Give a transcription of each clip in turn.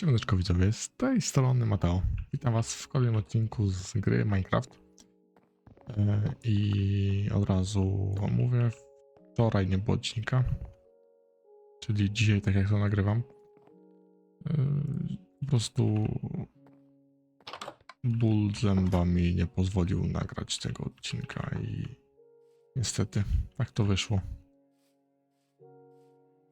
Siemaneczko widzowie, z tej strony Mateo. Witam was w kolejnym odcinku z gry Minecraft. E, I od razu mówię, wczoraj nie było odcinka. Czyli dzisiaj, tak jak to nagrywam. E, Po prostu ból zęba mi nie pozwolił nagrać tego odcinka i niestety tak to wyszło.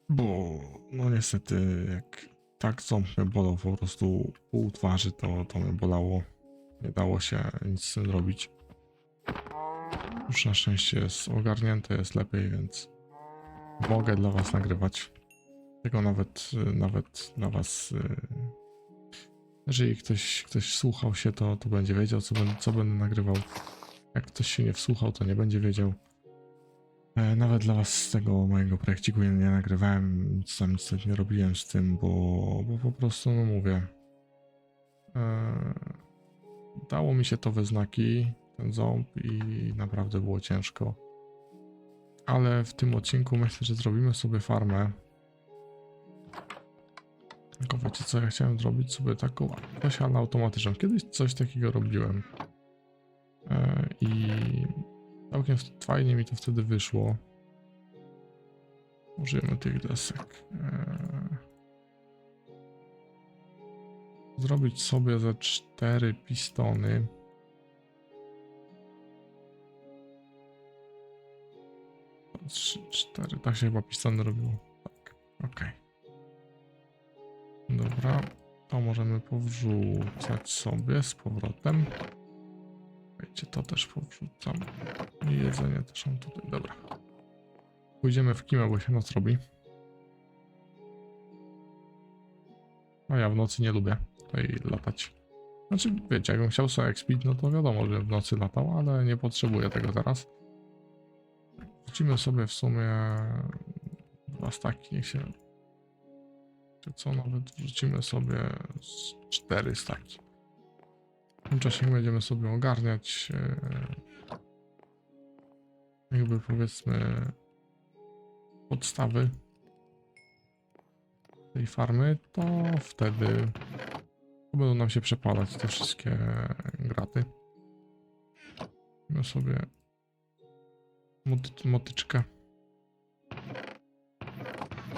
Bo no niestety jak tak ząb mnie bolał po prostu pół twarzy, to, to mnie bolało. Nie dało się nic z tym zrobić. Już na szczęście jest ogarnięte, jest lepiej, więc mogę dla was nagrywać. Tego nawet, nawet dla was, y, jeżeli ktoś, ktoś słuchał się, to, to będzie wiedział, co będę, co będę nagrywał. Jak ktoś się nie wsłuchał, to nie będzie wiedział. E, Nawet dla was z tego mojego projekciku nie, nie nagrywałem, tam nic nie robiłem z tym, bo, bo po prostu, no mówię, e, dało mi się to we znaki, ten ząb i naprawdę było ciężko. Ale w tym odcinku myślę, że zrobimy sobie farmę. Tylko wiecie co, ja chciałem zrobić sobie taką posiadną automatyczną. Kiedyś coś takiego robiłem. E, I Całkiem fajnie mi to wtedy wyszło. Użyjemy tych desek. Eee. Zrobić sobie ze cztery pistony. Trzy, cztery. Tak się chyba pistony robiło. Tak. Dobra, to możemy powrzucać sobie z powrotem. Wiecie, to też powrzucam. I jedzenie też mam tutaj. Dobra. Pójdziemy w kimę, bo się noc robi. A ja w nocy nie lubię tutaj latać. Znaczy, wiecie, jakbym chciał sobie expić, no to wiadomo, że w nocy latał, ale nie potrzebuję tego teraz. Wrócimy sobie w sumie dwa staki, niech się... Czy co, nawet wrzucimy sobie cztery staki. W tym czasie będziemy sobie ogarniać e, jakby powiedzmy podstawy tej farmy, to wtedy będą nam się przepalać te wszystkie graty. Weźmy sobie moty- motyczkę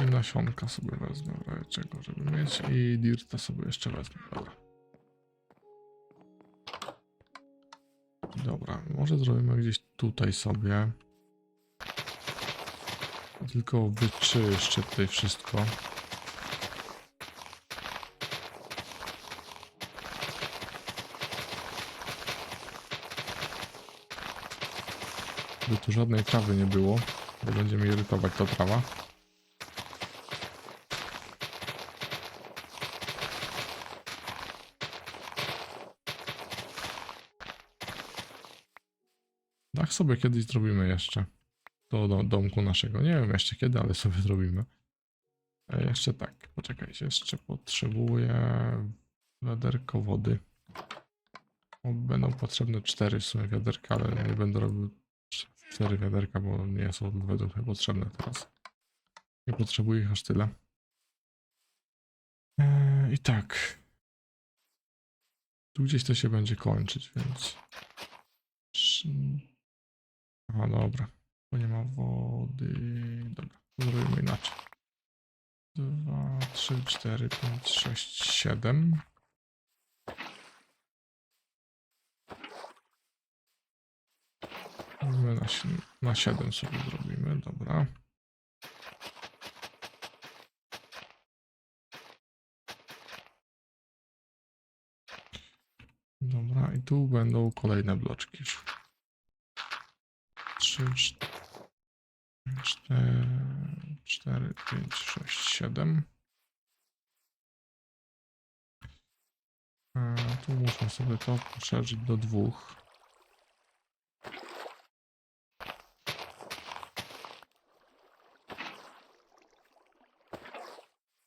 i nasionka sobie wezmę w czego, żeby mieć i dirta sobie jeszcze wezmę. Dobra. Dobra, może zrobimy gdzieś tutaj sobie. Tylko wyczyszczę tutaj wszystko. By tu żadnej trawy nie było, bo będzie mi irytować ta trawa. Tak sobie kiedyś zrobimy jeszcze. Do, do domku naszego. Nie wiem jeszcze kiedy, ale sobie zrobimy. E, jeszcze tak, poczekajcie, jeszcze potrzebuję wiaderko wody. Będą potrzebne cztery w sumie wiaderka, ale nie będę robił cz- cztery wiaderka, bo nie są według mnie potrzebne teraz. Nie potrzebuję ich aż tyle. E, I tak. Tu gdzieś to się będzie kończyć, więc... Aha, dobra. Nie ma wody. Dobra, zrobimy inaczej. 2, 3, 4, 5, 6, 7. Zrobimy na, na 7 sobie zrobimy, dobra. Dobra, i tu będą kolejne bloczki. 3, 4, 4, 5, 6, 7. A tu muszę sobie to poszerzyć do dwóch.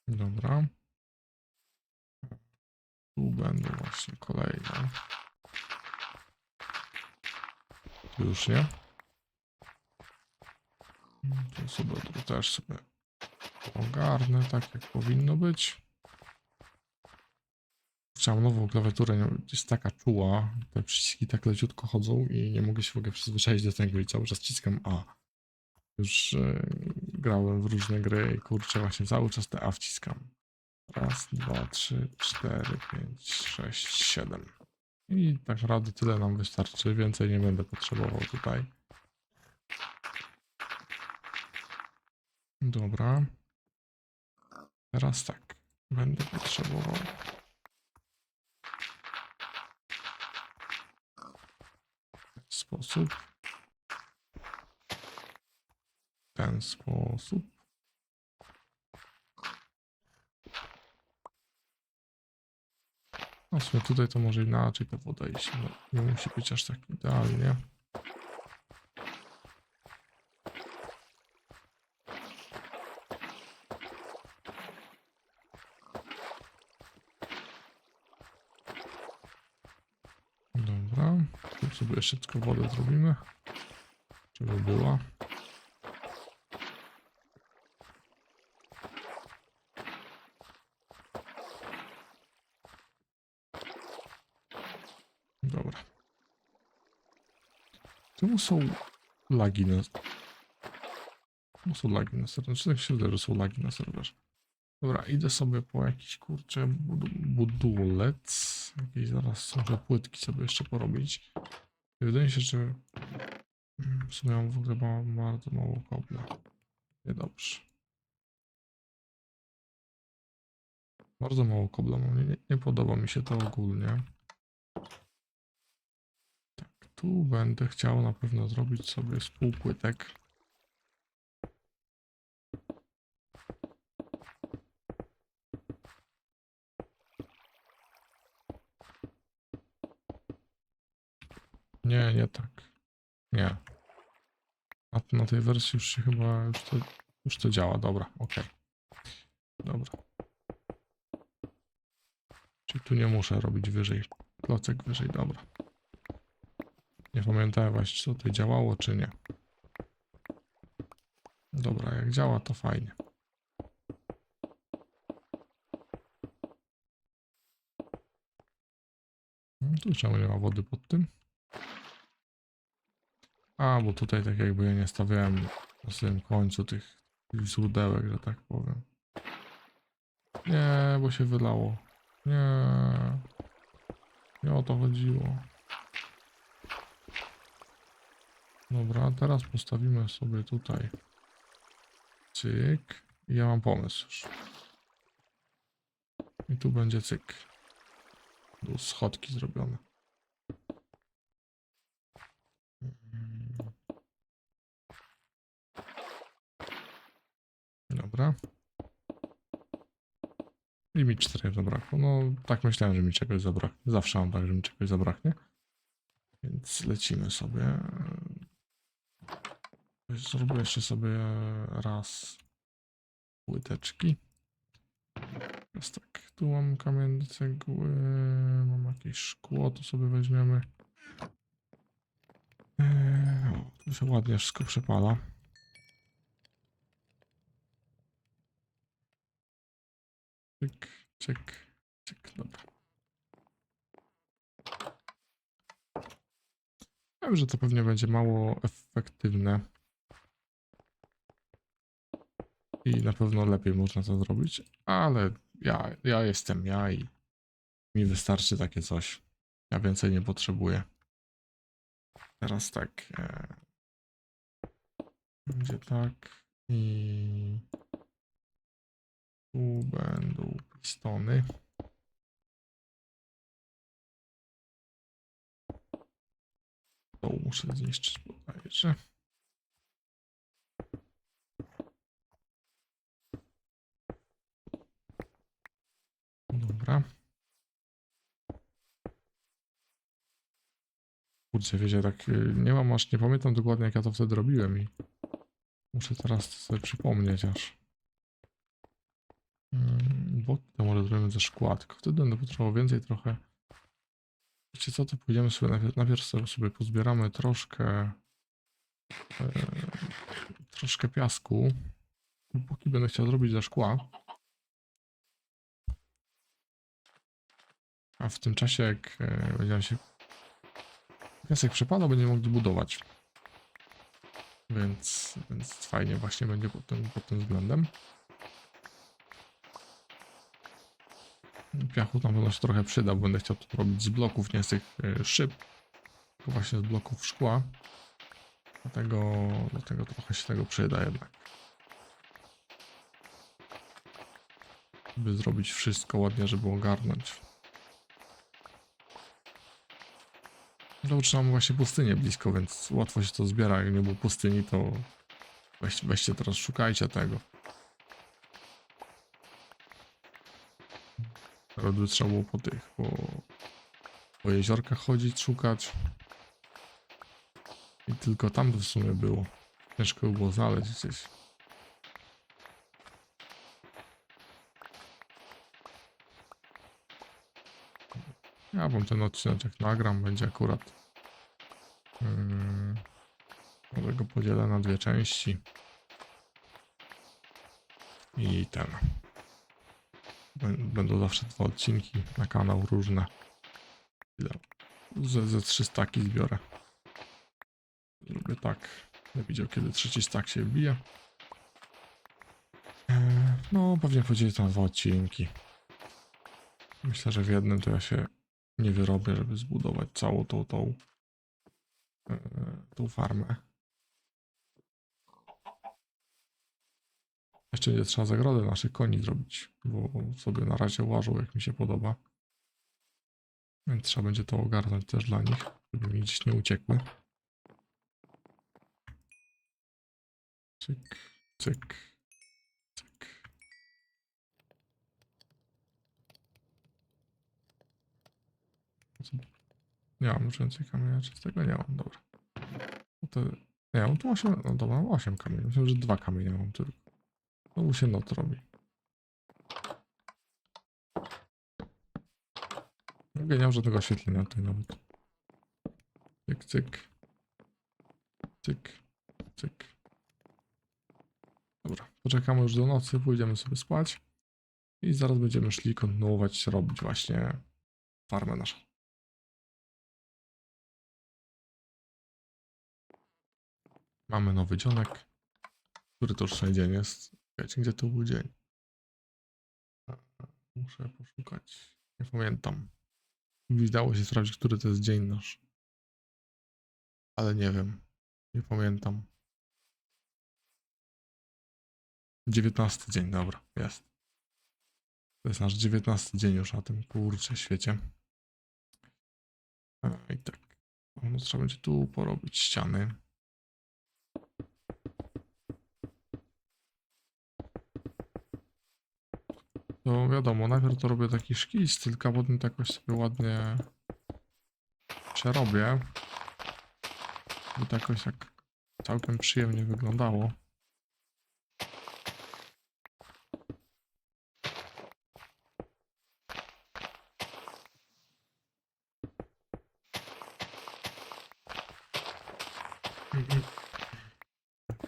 Dobra. Tu będą właśnie kolejne. Już nie. Tu sobie tu też sobie ogarnę tak jak powinno być. Trzeba nową klawiaturę, jest taka czuła, te przyciski tak leciutko chodzą i nie mogę się w ogóle przyzwyczaić do tego i cały czas ciskam A. Już e, grałem w różne gry i kurczę właśnie cały czas te A wciskam. Raz, dwa, trzy, cztery, pięć, sześć, siedem. I tak naprawdę tyle nam wystarczy, więcej nie będę potrzebował tutaj. Dobra. Teraz tak, będę potrzebował w ten sposób. W ten sposób. No w tutaj to może inaczej to podejść. No, nie musi być aż tak idealnie. Dobra. Tu sobie jeszcze tylko wodę zrobimy. Żeby była. Dobra. Czemu są lagi na... Czemu są lagi na serwerze? Tak się wydaje, że są lagi na serwerze? Dobra, idę sobie po jakiś kurczę bud- budulec. Jakieś zaraz muszę płytki sobie jeszcze porobić. Wydaje mi się, że w sumie mam w ogóle ma, bardzo mało kobla. Niedobrze. Bardzo mało kobla mam. Nie, nie, podoba mi się to ogólnie. Tak, tu będę chciał na pewno zrobić sobie z pół Nie, nie tak. Nie. Na, na tej wersji już się chyba już to, już to działa. Dobra, okej. Dobra. Czyli tu nie muszę robić wyżej. Klocek wyżej, dobra. Nie pamiętałem właśnie, to tutaj działało, czy nie. Dobra, jak działa, to fajnie. No, Tu czemu nie ma wody pod tym? A, bo tutaj tak jakby ja nie stawiałem na samym końcu tych, źródełek, że tak powiem. Nie, bo się wylało. Nie. Nie o to chodziło. Dobra, teraz postawimy sobie tutaj. Cyk. I ja mam pomysł już. I tu będzie cyk. Tu schodki zrobione. Dobra. I mi czterech zabrakło. No, tak myślałem, że mi czegoś zabraknie. Zawsze mam tak, że mi czegoś zabraknie. Więc lecimy sobie. Zrobię jeszcze sobie raz płyteczki. Teraz tak, tu mam kamienne cegły, mam jakieś szkło, to sobie weźmiemy. Eee, o, tu się ładnie wszystko przepala. Cyk, cyk, cyk, dobra. Wiem, że to pewnie będzie mało efektywne. I na pewno lepiej można to zrobić, ale ja, ja jestem ja i mi wystarczy takie coś. Ja więcej nie potrzebuję. Teraz tak. E, będzie tak i tu będą pistony. To muszę zniszczyć bodajże. Dobra. Kurczę, wiecie, tak y, nie mam aż, nie pamiętam dokładnie jak ja to wtedy robiłem i muszę teraz sobie przypomnieć aż. Mm, Boki to może zrobimy ze szkła, tylko wtedy będę potrzebował więcej trochę. Wiecie co, to pójdziemy sobie najpierw, najpierw sobie- pozbieramy troszkę e, troszkę piasku. Boki będę chciał zrobić ze szkła. A w tym czasie, jak e, będzie się piasek przepadał, będziemy mogli budować. Więc, więc fajnie właśnie będzie pod tym, pod tym względem. Piachu na pewno się trochę przyda, bo będę chciał to robić z bloków, nie z tych e, szyb, tylko właśnie z bloków szkła. Dlatego, dlatego trochę się tego przyda jednak. By zrobić wszystko ładnie, żeby ogarnąć. Dobrze, mamy właśnie pustynię blisko, więc łatwo się to zbiera. Jak nie było pustyni, to weź, weźcie teraz, szukajcie tego. By trzeba było po tych, po, po jeziorkach chodzić, szukać. I tylko tam w sumie było. Ciężko by było znaleźć gdzieś. Ja wam ten odcinek nagram, będzie akurat. Yy, może go podzielę na dwie części. I ten. Bę- Będą zawsze dwa odcinki na kanał różne. Ze, ze trzy staki zbiorę. Zrobię tak. Nie widział kiedy trzeci stak się wbije. Eee, No, pewnie podzielę na dwa odcinki. Myślę, że w jednym to ja się nie wyrobię, żeby zbudować całą tą, tą, e, tą farmę. Jeszcze nie trzeba zagrody naszych koni zrobić, bo sobie na razie łażą jak mi się podoba. Więc trzeba będzie to ogarnąć też dla nich, żeby mi gdzieś nie uciekły. Cyk, cyk, cyk. Nie mam już więcej kamienia czystego? Nie mam, dobra. No to, nie, mam tu 8, no dobra, mam 8 kamieni. Myślę, że dwa kamienie mam tylko. No mu się not robi. No, nie mam żadnego oświetlenia tutaj nawet. Cyk, cyk. Cyk, cyk. Dobra, poczekamy już do nocy, pójdziemy sobie spać. I zaraz będziemy szli kontynuować robić właśnie farmę naszą. Mamy nowy dzionek, który to już dzień jest. Wiecie, gdzie to był dzień? Muszę poszukać. Nie pamiętam. Widało się sprawdzić, który to jest dzień nasz. Ale nie wiem. Nie pamiętam. 19 dzień, dobra, jest. To jest nasz 19 dzień już na tym kurcze świecie. I tak. No trzeba będzie tu porobić ściany. To wiadomo, najpierw to robię taki szkic, tylko potem to jakoś sobie ładnie przerobię. By to jakoś tak całkiem przyjemnie wyglądało.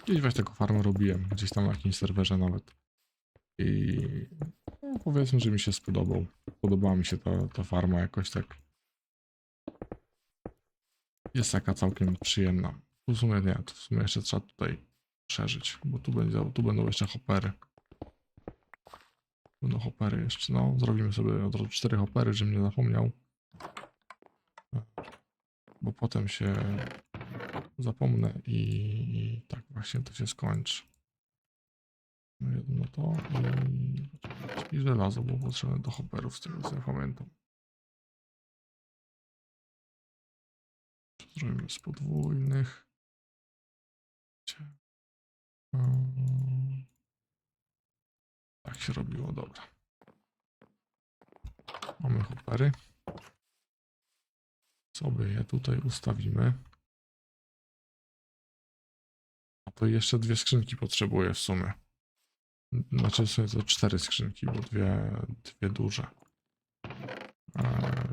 Gdzieś właśnie taką farmę robiłem, gdzieś tam na jakimś serwerze nawet. I powiedzmy, że mi się spodobał. Podobała mi się ta, ta farma jakoś tak. Jest taka całkiem przyjemna. W sumie nie, w sumie jeszcze trzeba tutaj szerzyć, bo tu, będzie, tu będą jeszcze hopery. Będą hopery jeszcze, no zrobimy sobie od razu cztery hopery, żebym nie zapomniał. Bo potem się zapomnę i, i tak właśnie to się skończy. No jedno to i, i żelazo było potrzebne do hopperów, z tego co ja pamiętam. Zrobimy z podwójnych. Tak się robiło, dobra. Mamy hoppery. Sobie je tutaj ustawimy. A to jeszcze dwie skrzynki potrzebuję w sumie. Znaczy są to cztery skrzynki, bo dwie, dwie duże. A,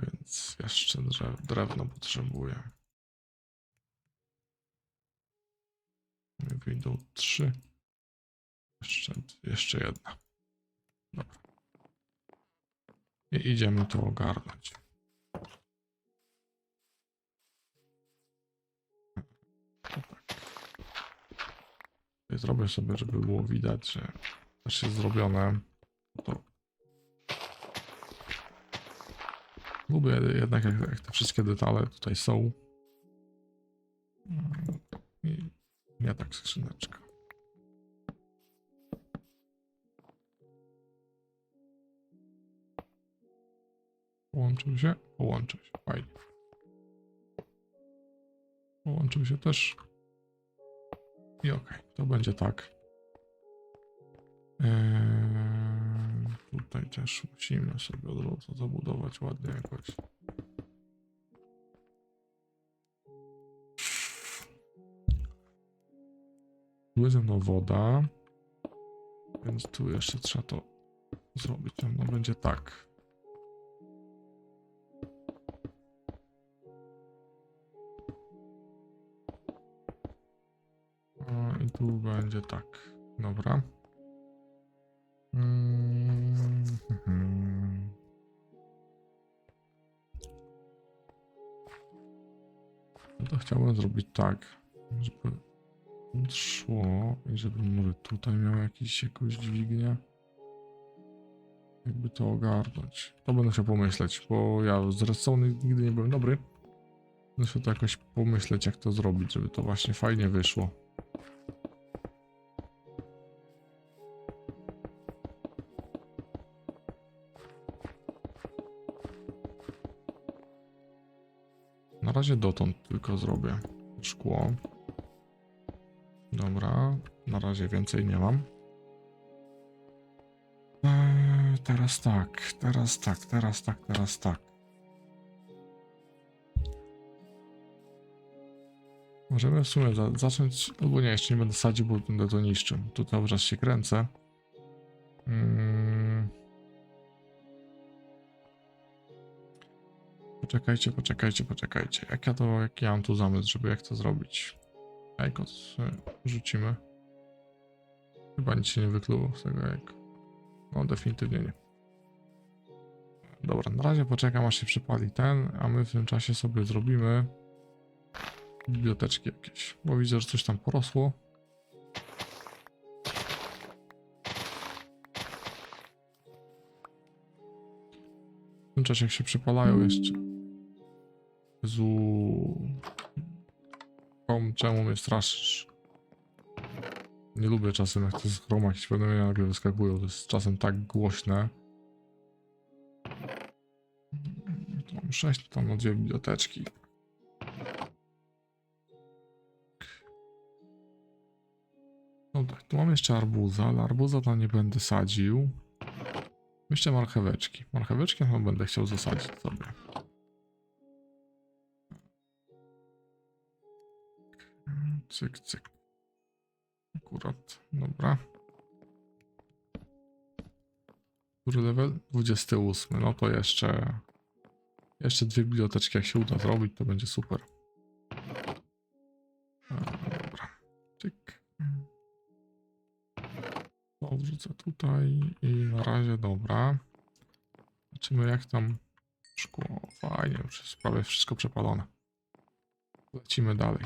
więc jeszcze drew, drewno potrzebuję. Wyjdą trzy. Jeszcze, jeszcze jedna. Dobra. I idziemy to ogarnąć. Tak. Zrobię sobie, żeby było widać, że też jest zrobione. To lubię jednak jak, jak te wszystkie detale tutaj są. Mm, I nie tak skrzyneczka. Połączył się? Połączył się. Fajnie. Połączył się też. I okej, to będzie tak. Eee, tutaj też musimy sobie od razu zabudować ładnie jakoś. Tu jest mną woda. Więc tu jeszcze trzeba to zrobić. No będzie tak. I tu będzie tak. Dobra. No to chciałbym zrobić tak, żeby szło i żeby może tutaj miał jakiś, jakąś dźwignię. Jakby to ogarnąć. To będę chciał pomyśleć, bo ja z redstone nigdy nie byłem dobry. Chciał to jakoś pomyśleć, jak to zrobić, żeby to właśnie fajnie wyszło. Razie dotąd tylko zrobię szkło. Dobra, na razie więcej nie mam. Eee, teraz tak, teraz tak, teraz tak, teraz tak. Możemy w sumie za zacząć, albo nie, jeszcze nie będę sadził, bo będę to niszczył. Tu cały czas się kręcę. Mm. Poczekajcie, poczekajcie, poczekajcie. Jak ja to, jak ja mam tu zamysł, żeby jak to zrobić? Jajko sobie rzucimy. Chyba nic się nie wykluło z tego jajka. No, definitywnie nie. Dobra, na razie poczekam aż się przypali ten, a my w tym czasie sobie zrobimy biblioteczki jakieś, bo widzę, że coś tam porosło. W tym czasie jak się przypalają jeszcze. Jezu. Kom, czemu mnie straszysz? Nie lubię czasem jak to z chroma jakieś powiadomienia nagle wyskakują, to jest czasem tak głośne. Mam 6, tam na dwie biblioteczki. No tak, tu mam jeszcze arbuza, ale arbuza to nie będę sadził. Jeszcze marcheweczki. Marcheweczki no będę chciał zasadzić sobie. Cyk, cyk. Akurat, dobra. Który level? 28. No to jeszcze... Jeszcze dwie biblioteczki jak się uda zrobić, to będzie super. E, Dobra. Cyk. To wrzucę tutaj i na razie dobra. Zobaczymy jak tam szkło. Fajnie, już jest prawie wszystko przepalone. Lecimy dalej.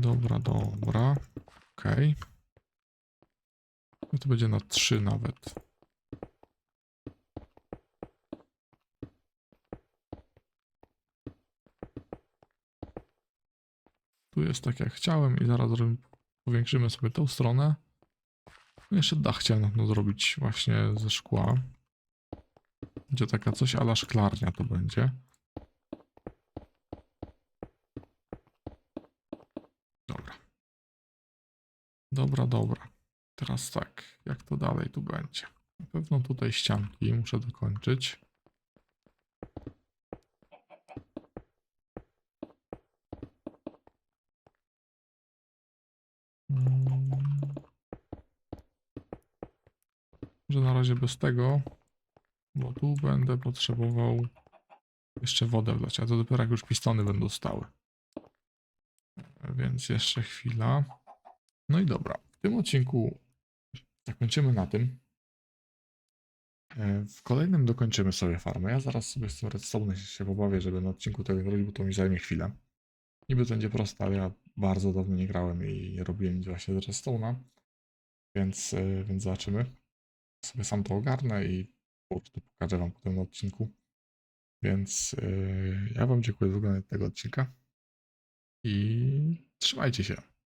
Dobra, dobra. Okej. No to będzie na 3 nawet. Tu jest tak jak chciałem i zaraz powiększymy sobie tą stronę. No jeszcze dach chciałem na pewno zrobić właśnie ze szkła. Będzie taka coś ala szklarnia to będzie. Dobra. Dobra, dobra. Teraz tak, jak to dalej tu będzie? Na pewno tutaj ścianki muszę dokończyć. Mm. Że na razie bez tego, bo tu będę potrzebował jeszcze wodę wlać, a to dopiero jak już pistony będą stały. Więc jeszcze chwila. No i dobra, w tym odcinku tak zakończymy na tym. E, W kolejnym dokończymy sobie farmę. Ja zaraz sobie z tym redstone się pobawię, żeby na odcinku tego zrobić, bo to mi zajmie chwilę. Niby to będzie proste, ale ja bardzo dawno nie grałem i nie robiłem nic właśnie z redstone'a. Więc, e, więc zobaczymy. Sobie sam to ogarnę i prostu pokażę wam potem na odcinku. Więc e, ja wam dziękuję za oglądanie tego odcinka. I trzymajcie się.